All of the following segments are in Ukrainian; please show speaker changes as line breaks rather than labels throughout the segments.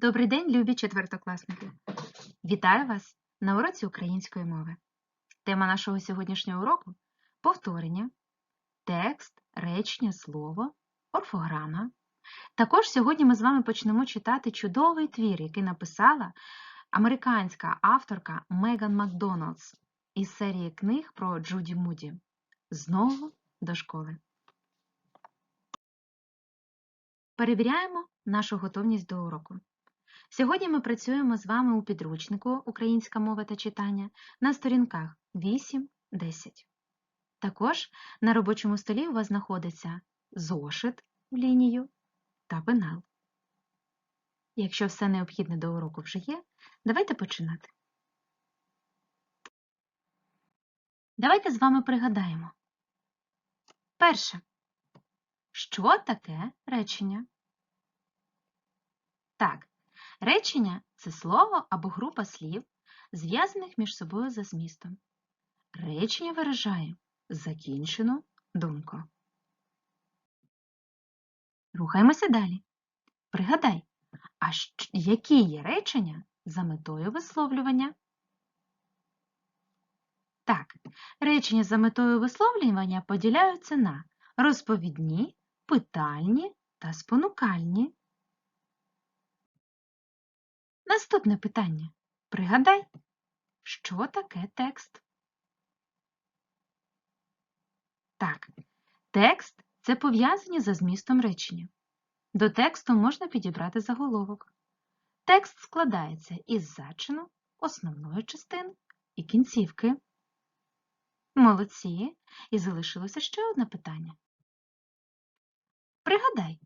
Добрий день, любі четвертокласники! Вітаю вас на уроці української мови. Тема нашого сьогоднішнього уроку повторення, текст, речення, слово, орфограма. Також сьогодні ми з вами почнемо читати чудовий твір, який написала американська авторка Меган Макдоналдс із серії книг про Джуді Муді. Знову до школи. Перевіряємо нашу готовність до уроку. Сьогодні ми працюємо з вами у підручнику Українська мова та читання на сторінках 8-10. Також на робочому столі у вас знаходиться зошит в лінію та пенал. Якщо все необхідне до уроку вже є, давайте починати. Давайте з вами пригадаємо. Перше. Що таке речення? Так, речення це слово або група слів, зв'язаних між собою за змістом. Речення виражає закінчену думку. Рухаємося далі. Пригадай, а які є речення за метою висловлювання? Так, речення за метою висловлювання поділяються на розповідні, питальні та спонукальні. Наступне питання. Пригадай, що таке текст? Так, текст це пов'язані за змістом речення. До тексту можна підібрати заголовок. Текст складається із зачину, основної частини і кінцівки. Молодці! І залишилося ще одне питання. Пригадай,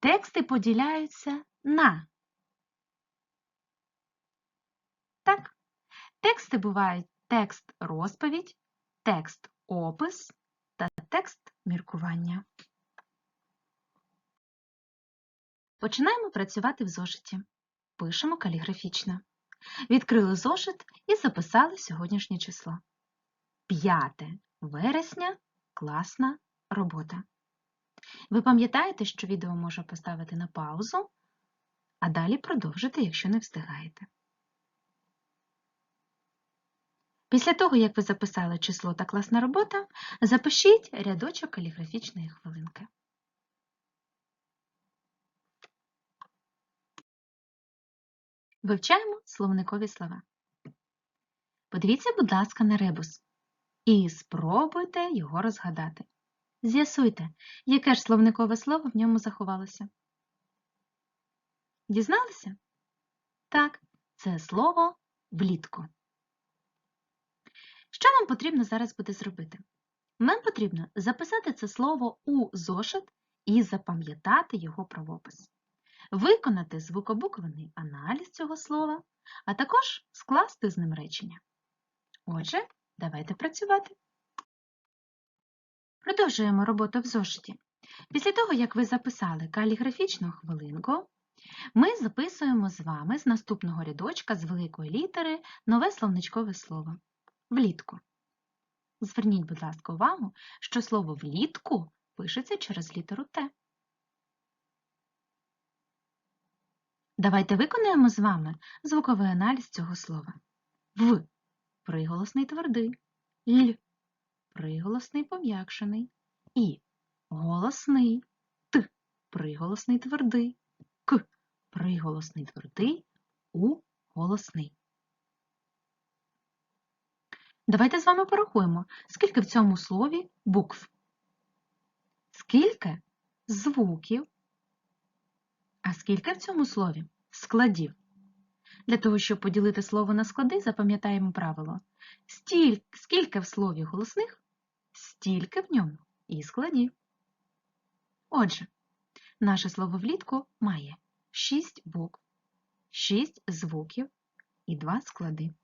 тексти поділяються на. Так, тексти бувають текст розповідь, текст опис та текст міркування. Починаємо працювати в зошиті. Пишемо каліграфічно. Відкрили зошит і записали сьогоднішнє число. 5 вересня класна робота. Ви пам'ятаєте, що відео можна поставити на паузу, а далі продовжити, якщо не встигаєте. Після того, як ви записали число та класна робота, запишіть рядочок каліграфічної хвилинки. Вивчаємо словникові слова. Подивіться, будь ласка, на ребус і спробуйте його розгадати. З'ясуйте, яке ж словникове слово в ньому заховалося. Дізналися? Так, це слово влітку. Що нам потрібно зараз буде зробити? Нам потрібно записати це слово у зошит і запам'ятати його правопис, виконати звукобуквений аналіз цього слова, а також скласти з ним речення. Отже, давайте працювати. Продовжуємо роботу в зошиті. Після того, як ви записали каліграфічну хвилинку, ми записуємо з вами з наступного рядочка з великої літери нове словничкове слово влітку. Зверніть, будь ласка, увагу, що слово влітку пишеться через літеру Т. Давайте виконаємо з вами звуковий аналіз цього слова. В приголосний твердий, Л приголосний пом'якшений, І голосний, Т приголосний твердий, К приголосний твердий, У голосний. Давайте з вами порахуємо, скільки в цьому слові букв. Скільки звуків, а скільки в цьому слові складів. Для того, щоб поділити слово на склади, запам'ятаємо правило. Стіль... Скільки в слові голосних, стільки в ньому і складів. Отже, наше слово влітку має 6 букв, 6 звуків і 2 склади.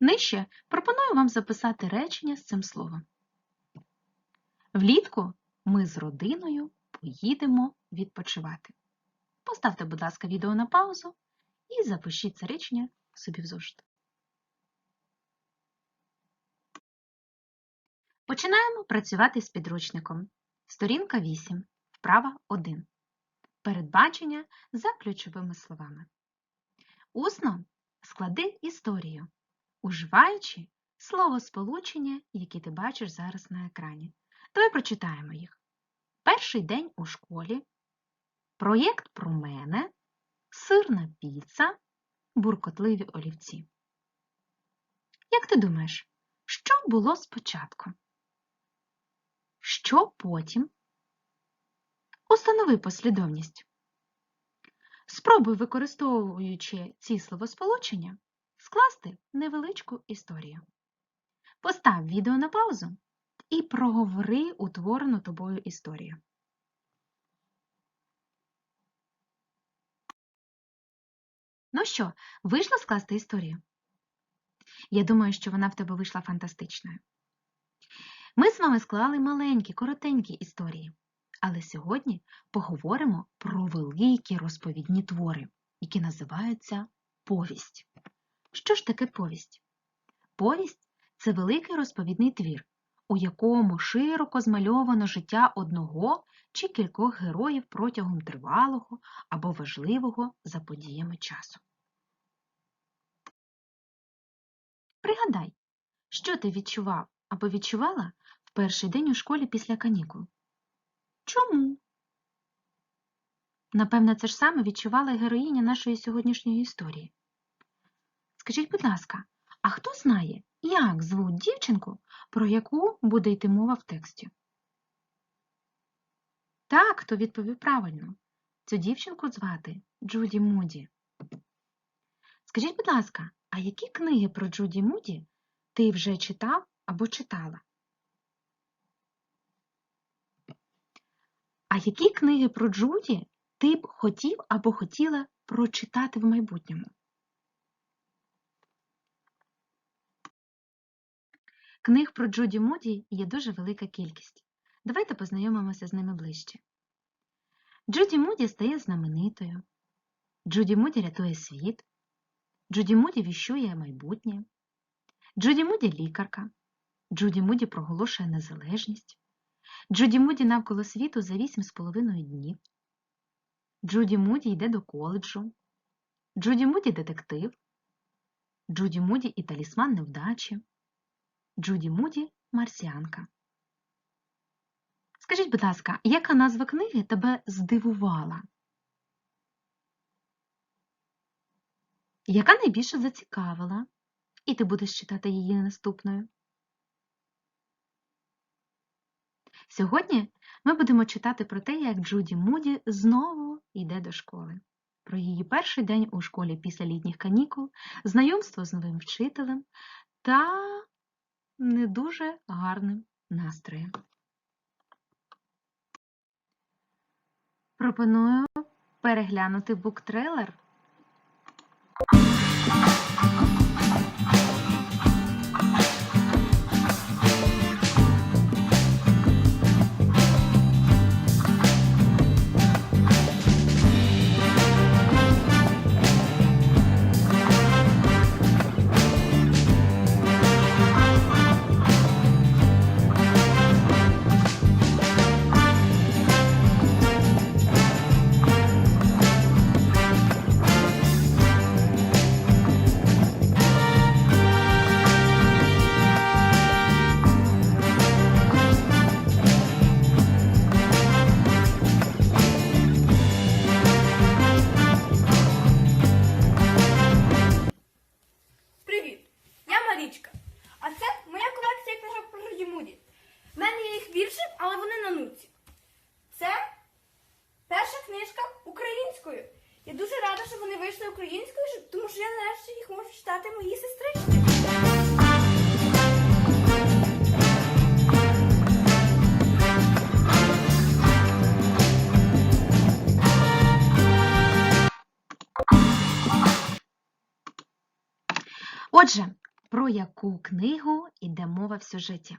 Нижче пропоную вам записати речення з цим словом. Влітку ми з родиною поїдемо відпочивати. Поставте, будь ласка, відео на паузу і запишіть це речення собі в зошит. Починаємо працювати з підручником. Сторінка 8, вправа 1. Передбачення за ключовими словами. Усно склади історію, уживаючи словосполучення, які ти бачиш зараз на екрані. Давай прочитаємо їх. Перший день у школі, проєкт про мене, сирна піца, буркотливі олівці. Як ти думаєш, що було спочатку? Що потім? Установи послідовність. Спробуй, використовуючи ці словосполучення, скласти невеличку історію. Постав відео на паузу і проговори утворену тобою історію. Ну що, вийшло скласти історію? Я думаю, що вона в тебе вийшла фантастичною. Ми з вами склали маленькі, коротенькі історії, але сьогодні поговоримо про великі розповідні твори, які називаються повість. Що ж таке повість? Повість це великий розповідний твір, у якому широко змальовано життя одного чи кількох героїв протягом тривалого або важливого за подіями часу. Пригадай, що ти відчував або відчувала в перший день у школі після канікул? Чому? Напевне, це ж саме відчувала героїня нашої сьогоднішньої історії. Скажіть, будь ласка, а хто знає, як звуть дівчинку, про яку буде йти мова в тексті? Так, хто відповів правильно. Цю дівчинку звати Джуді Муді. Скажіть, будь ласка, а які книги про Джуді Муді ти вже читав або читала? А які книги про Джуді ти б хотів або хотіла прочитати в майбутньому? Книг про Джуді Муді є дуже велика кількість. Давайте познайомимося з ними ближче. Джуді Муді стає знаменитою. Джуді Муді рятує світ. Джуді Муді віщує майбутнє. Джуді Муді лікарка. Джуді Муді проголошує незалежність. Джуді Муді навколо світу за 8,5 днів. Джуді Муді йде до коледжу. Джуді Муді детектив. Джуді Муді і талісман невдачі. Джуді Муді марсіанка. Скажіть, будь ласка, яка назва книги тебе здивувала? Яка найбільше зацікавила? І ти будеш читати її наступною. Сьогодні ми будемо читати про те, як Джуді Муді знову йде до школи, про її перший день у школі після літніх канікул, знайомство з новим вчителем та не дуже гарним настроєм. Пропоную переглянути буктрейлер.
Українською. Я дуже рада, що вони вийшли українською, тому що я нарешті їх можу читати моїй сестричці.
Отже, про яку книгу йде мова в сюжеті?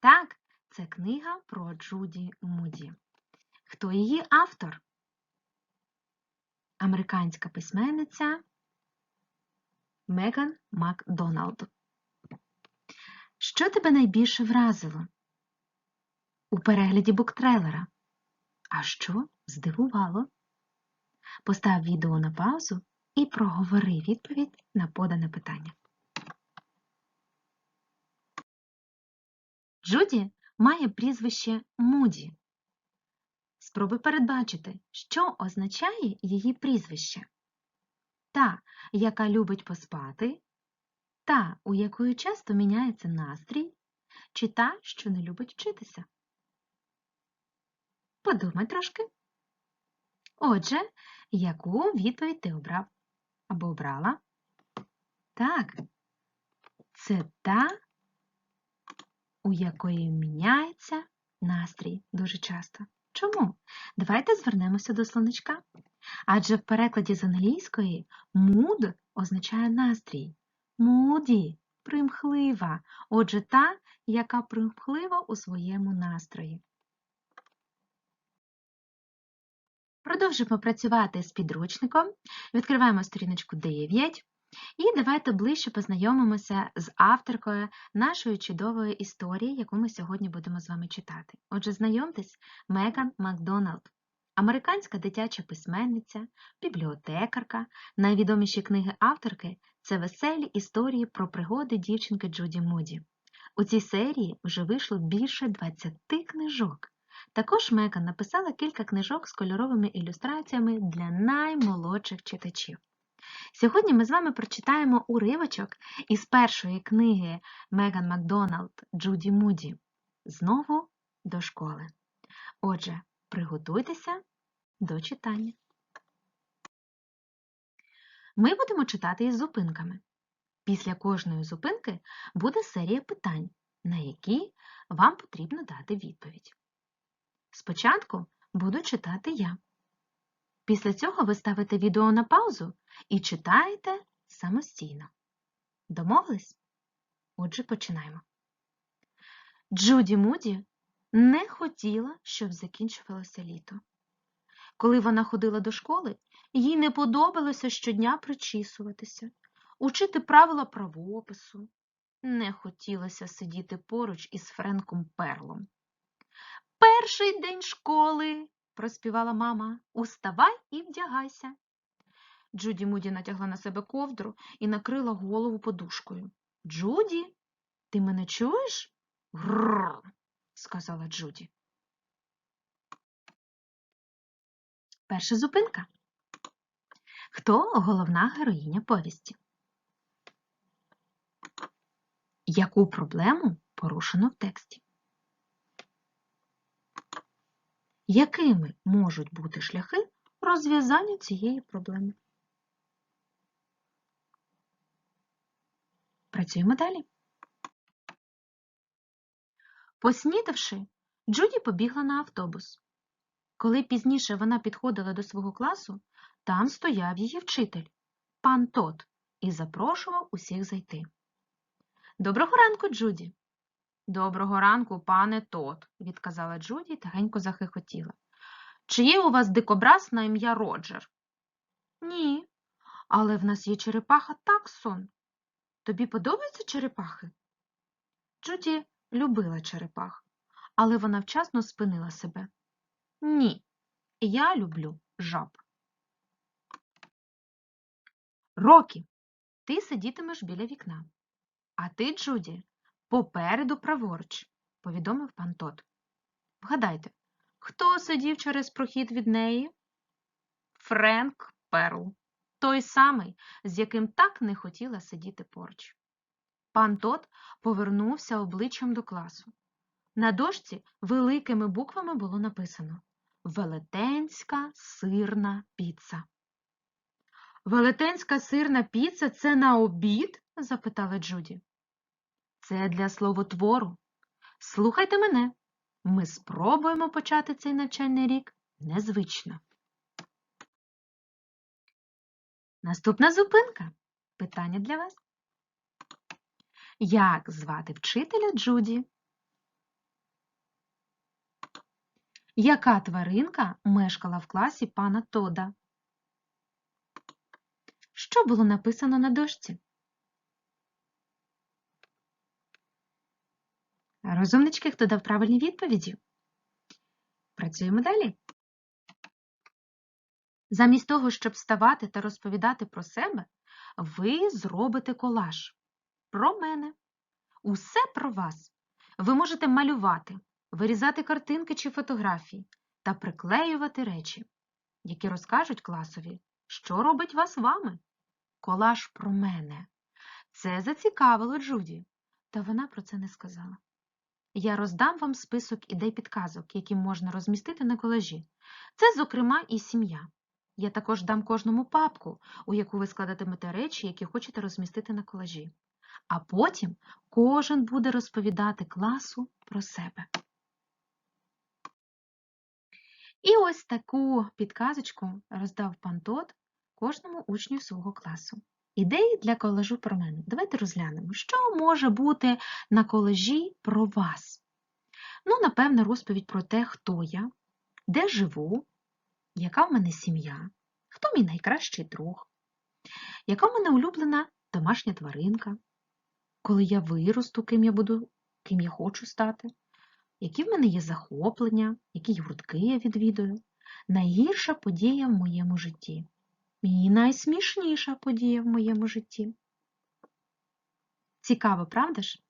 Так, це книга про Джуді Муді. Хто її автор? Американська письменниця Меган Макдоналд. Що тебе найбільше вразило у перегляді буктрейлера? А що здивувало? Постав відео на паузу і проговори відповідь на подане питання. Джуді має прізвище Муді. Спробуй передбачити, що означає її прізвище. Та, яка любить поспати, та, у якої часто міняється настрій, чи та, що не любить вчитися. Подумай трошки. Отже, яку відповідь ти обрав або обрала? Так, це та, у якої міняється настрій дуже часто. Чому? Давайте звернемося до словничка. Адже в перекладі з англійської mood означає настрій. Moody – примхлива. Отже, та, яка примхлива у своєму настрої. Продовжимо працювати з підручником. Відкриваємо сторіночку 9 і давайте ближче познайомимося з авторкою нашої чудової історії, яку ми сьогодні будемо з вами читати. Отже, знайомтесь, Меган Макдоналд. Американська дитяча письменниця, бібліотекарка, найвідоміші книги авторки це веселі історії про пригоди дівчинки Джуді Муді. У цій серії вже вийшло більше 20 книжок. Також Меган написала кілька книжок з кольоровими ілюстраціями для наймолодших читачів. Сьогодні ми з вами прочитаємо уривочок із першої книги Меган Макдоналд Джуді Муді Знову до школи. Отже, приготуйтеся до читання. Ми будемо читати із зупинками. Після кожної зупинки буде серія питань, на які вам потрібно дати відповідь. Спочатку буду читати я. Після цього ви ставите відео на паузу і читаєте самостійно. Домовились? Отже, починаємо. Джуді Муді не хотіла, щоб закінчувалося літо. Коли вона ходила до школи, їй не подобалося щодня причісуватися, учити правила правопису. Не хотілося сидіти поруч із Френком Перлом. Перший день школи, проспівала мама, уставай і вдягайся. Джуді Муді натягла на себе ковдру і накрила голову подушкою. Джуді, ти мене чуєш? Грррр, сказала Джуді. Перша зупинка. Хто головна героїня повісті? Яку проблему порушено в тексті? Якими можуть бути шляхи розв'язання цієї проблеми? Працюємо далі. Поснідавши, Джуді побігла на автобус. Коли пізніше вона підходила до свого класу, там стояв її вчитель, пан Тот, і запрошував усіх зайти. Доброго ранку, Джуді. Доброго ранку, пане Тот, відказала Джуді і тихенько захихотіла. Чи є у вас дикобраз на ім'я Роджер? Ні, але в нас є черепаха Таксон. Тобі подобаються черепахи? Джуді любила черепах, але вона вчасно спинила себе. Ні, я люблю жаб. Рокі, ти сидітимеш біля вікна. А ти, Джуді, попереду праворуч, повідомив пан Тот. Вгадайте, хто сидів через прохід від неї? Френк Перл, той самий, з яким так не хотіла сидіти поруч. Пан Тот повернувся обличчям до класу. На дошці великими буквами було написано Велетенська сирна піца. Велетенська сирна піца це на обід? запитала Джуді. Це для словотвору. Слухайте мене. Ми спробуємо почати цей навчальний рік незвично. Наступна зупинка. Питання для вас. Як звати вчителя Джуді? Яка тваринка мешкала в класі пана Тода? Що було написано на дошці? Розумнички, хто дав правильні відповіді? Працюємо далі. Замість того, щоб вставати та розповідати про себе, ви зробите колаж. Про мене. Усе про вас. Ви можете малювати, вирізати картинки чи фотографії та приклеювати речі, які розкажуть класові, що робить вас вами. Колаж про мене. Це зацікавило Джуді, та вона про це не сказала. Я роздам вам список ідей підказок, які можна розмістити на колажі. Це, зокрема, і сім'я. Я також дам кожному папку, у яку ви складатимете речі, які хочете розмістити на колажі. А потім кожен буде розповідати класу про себе. І ось таку підказочку роздав пан Тод кожному учню свого класу. Ідеї для колажу про мене. Давайте розглянемо, що може бути на колажі про вас. Ну, напевне, розповідь про те, хто я, де живу, яка в мене сім'я, хто мій найкращий друг, яка в мене улюблена домашня тваринка, коли я виросту, ким я буду, ким я хочу стати, які в мене є захоплення, які гуртки я відвідую, найгірша подія в моєму житті. І найсмішніша подія в моєму житті. Цікаво, правда ж?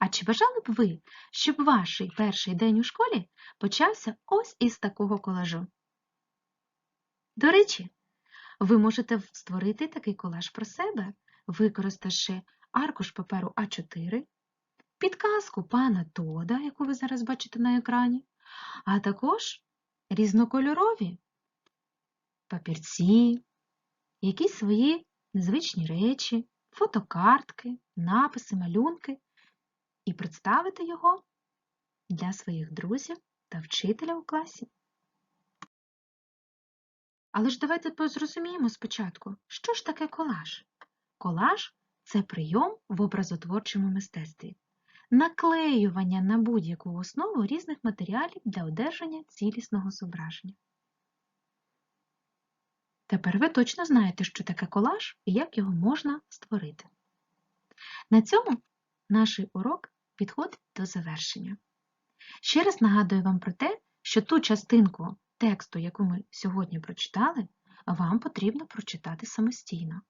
А чи бажали б ви, щоб ваш перший день у школі почався ось із такого колажу? До речі, ви можете створити такий колаж про себе, використавши аркуш паперу А4, підказку пана Тода, яку ви зараз бачите на екрані, а також різнокольорові папірці, якісь свої незвичні речі, фотокартки, написи, малюнки і представити його для своїх друзів та вчителя у класі. Але ж давайте зрозуміємо спочатку, що ж таке колаж? Колаж це прийом в образотворчому мистецтві, наклеювання на будь-яку основу різних матеріалів для одержання цілісного зображення. Тепер ви точно знаєте, що таке колаж і як його можна створити. На цьому наш урок підходить до завершення. Ще раз нагадую вам про те, що ту частинку тексту, яку ми сьогодні прочитали, вам потрібно прочитати самостійно.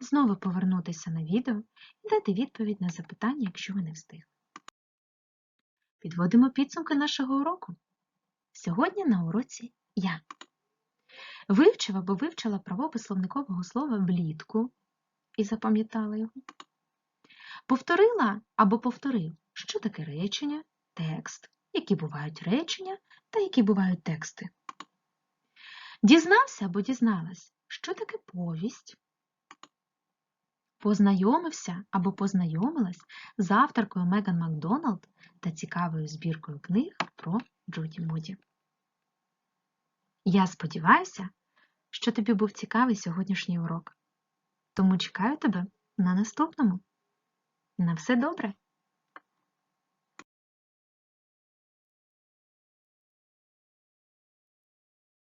Знову повернутися на відео і дати відповідь на запитання, якщо ви не встигли. Підводимо підсумки нашого уроку. Сьогодні на уроці я. Вивчив або вивчила правопис словникового слова влітку і запам'ятала його. Повторила або повторив, що таке речення, текст, які бувають речення та які бувають тексти. Дізнався або дізналась, що таке повість. Познайомився або познайомилась з авторкою Меган Макдоналд та цікавою збіркою книг про Джуді Муді. Я сподіваюся, що тобі був цікавий сьогоднішній урок. Тому чекаю тебе на наступному. На все добре!